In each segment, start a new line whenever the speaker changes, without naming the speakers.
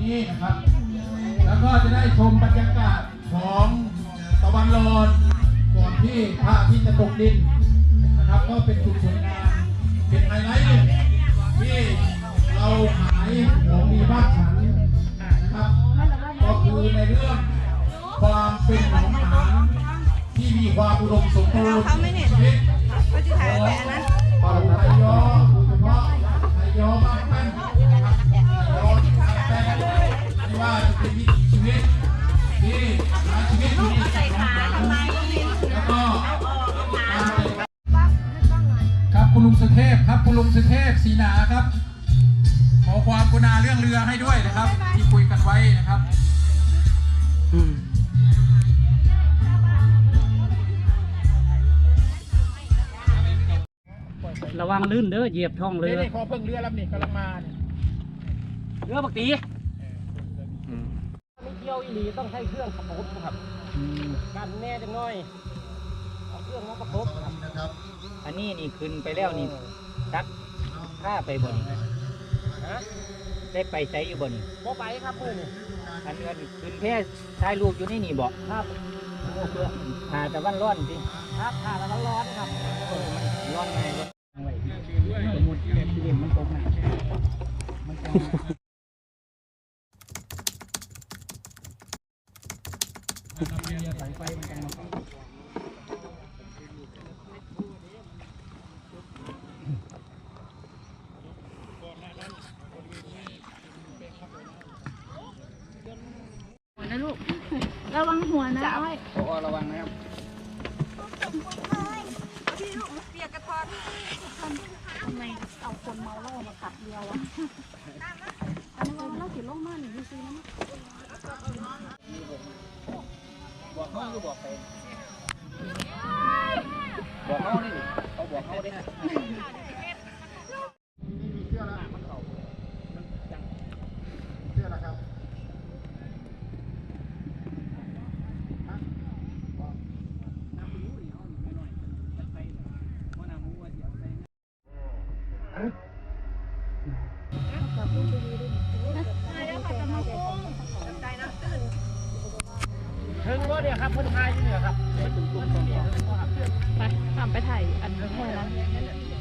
นี้นะครับ แล้วก็จะได้ชมบรรยากาศของตะวันร้อนก่อนที่พระอาทิตย์จะตกดินนะครับ ก็เป็นจุดสวยงามเป็นไฮไลท์หนึ่งที่เราขายของดีบ้านฉันนะครับก็คือในเรื่องความเป็นหนองหานที่มีความอุดมสมบูรณ์ชีวิต
ก็จะถ่ายแต่อันนั้น
เป่าไทยย้อโดยเฉพาะไทยย้อบ้านแป้ คมแล้วก็กาครับคุณลุงสุเทพครับคุณลุงสุเทพศรีหนาครับ ขอความกรุณาเรื่องเรือให้ด้วยนะครับ ที่คุยกันไว้นะครับ
ระวังลื่นเด้อเหยียบท้องเรือ
นี่ขอเพิ่งเรือลำนี้กำลังมาเรื
อบักตีไม่เกี่ยวอีหลีต้องใช้เครื่องประกบครับกันแน่จังน้อยเอาเครื่องมาประกบครับ
อันนี้นี่ขึ้นไปแล้วนี่ตักข้าไปบน
ฮะ
ได้ไปใช้อยู่บน
บ่ไปครับเพื่อนนี่
อันนี้ขึ้นแค่ถ่ายรูปอยู่นี่นี่บอก
ครับ
โอ้เพื่อหาแต่วันร้อนสิ
ครับผ่าแล้วก็ร้อนครับ
เออมันร้อนไงร้อนไว้สมมติเล่มมันตกนะมันจะสายไฟมันจะมา
หัว นะลูก ระวังหัวนะอ้อย
โอ้ระวังนะครับ
พี่ลูกเปียกกระทอนทำไมเอาคนเมาเหล้ามาขับเรือวะอันนี้ว่าเราสิลงมาหนึ่งซื้อนะ
บอกเขาอยู่บอกไปบอกเขาดิเขาบอกเขาดิ
มีเสื้อแล้วมั นเก่าเสื้อแล้วครับ
ถึงว่าเนี่ยครับเพื่อนทายอยู่เนี่ยครับไปถึงกลุ่มตรงนี้ถึงว่าครับ
ไปทำไปถ่ายอันนี้หัวนะ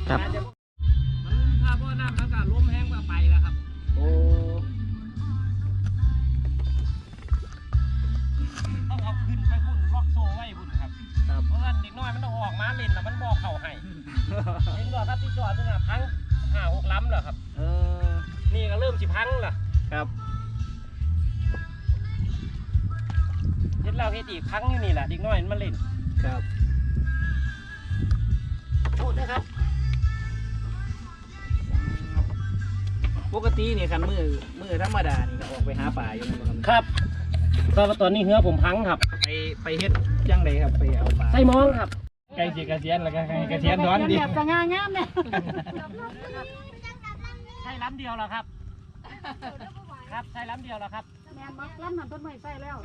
ครับมันถ้าพ่อน้ำมันก็ล้มแห้งก็ไปแล้วครับ
โอ้
ต้องเอาขึ้นไปพุ่นล็อกโซ่ไว้พุ่นครับ
ครับ
เพราะว่าเด็กน้อยมันต้องออกมาเล่นแล้วมันบอกเข่าให้เห็นบ่ครับที่จอดนี่นะพังห้าหกล้ำเหรอครับ
เออ
นี่ก็เริ่มสิพังล่ะ
ครับ
เห็นเราเฮ็ดอีกพังอยู่นี่แหละเด็กน้อยมันมาเล่น
ครับ
พูดนะครับ
ปกตินี่คันมือมือธรรมดานี่ก็ออกไปหาป่าอยู่นะครับ
ครับก็ตอนนี้เหือผมพังครับ
ไปไปเฮ็ดจังไดครับไปเอาปลา
ใส่มองครับ
ไก่สิเกษียณแล้วก็ไก่เกษียณร้อนดิ
แบบจะงางามเนี่ย
ใช่ล้ำเดียวแล้วครับ ครับใช่ล้ำเดียวแล้วครับ
แมนบักล้ำนั่นต้นไม้ใส่แล้ว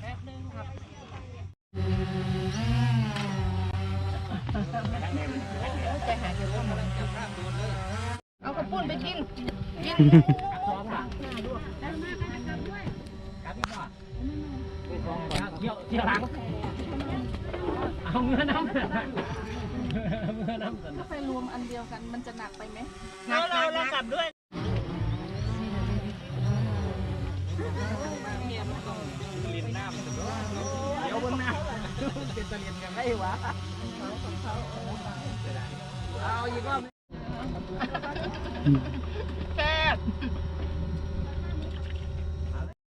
แป๊บนึงครับ
เอากระปุ้นไปกิน
สองบาทเที่ยวเที่ยวหลังเอาเงินน้ำเงินน้ำเงิน
ถ้าไปรวมอันเดียวกันมันจะหนักไปไหม
เราเราเรากลับด้วยำ
เป็นตะเลียนกันได้วะเอาอีกรอบ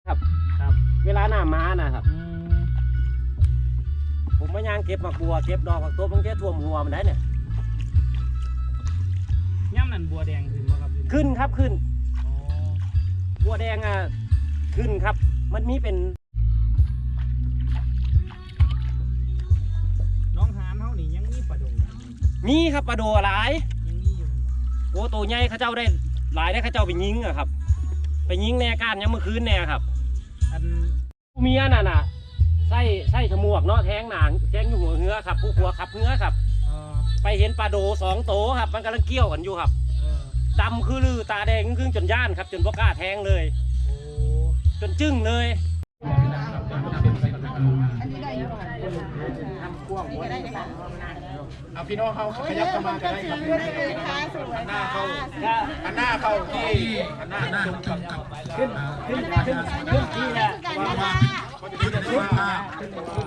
ครับ ครับ เวลาหน้าม้านะครับ ผมมายางเก็บหมากบัว เก็บดอกผักตัวบางทีท่วมหัวมันได้เนี่ย
ย่ำนั่นบัวแดงขึ้นบ่ครับ
ขึ้นครับขึ้น บัวแดงอะขึ้นครับ มันมีเป็น
น้
มีครับปลาโดหลาย
ยังมีอยู่
โอ้ตัวใหญ่เขาเจ้าได้หลายได้เขาเจ้าไปยิงอะครับ ไปยิงแน่ก้านยังเมื่อคืนแน่ครับ
อัน
ผู้เมียน่ะน่ะใส่ใส่ฉมวกเนาะแทงหนางแทงอยู่หัวเหือครับ ผู้ผัวขับเหือครับ
เอ่อ
ไปเห็นปลาโดสองโตวครับ มันกำลังเกี่ยวกันอยู่ครับ
เออ
ดำคือลือตาแดงครึ่งๆจนย่านครับ จนบ่กล้าแทงเลยจนจึ้งเลย
เอาพี่น้องเขาขยับเข้ามากันได้ครับหันหน้าเข้าหันหน้าเข้าที่หันหน้าหน้าตรงกับ
ขึ้นขึ้นขึ้นขึ้นที่แหละ
ว่าว่าเขาจะขึ้นมาขึ้นมา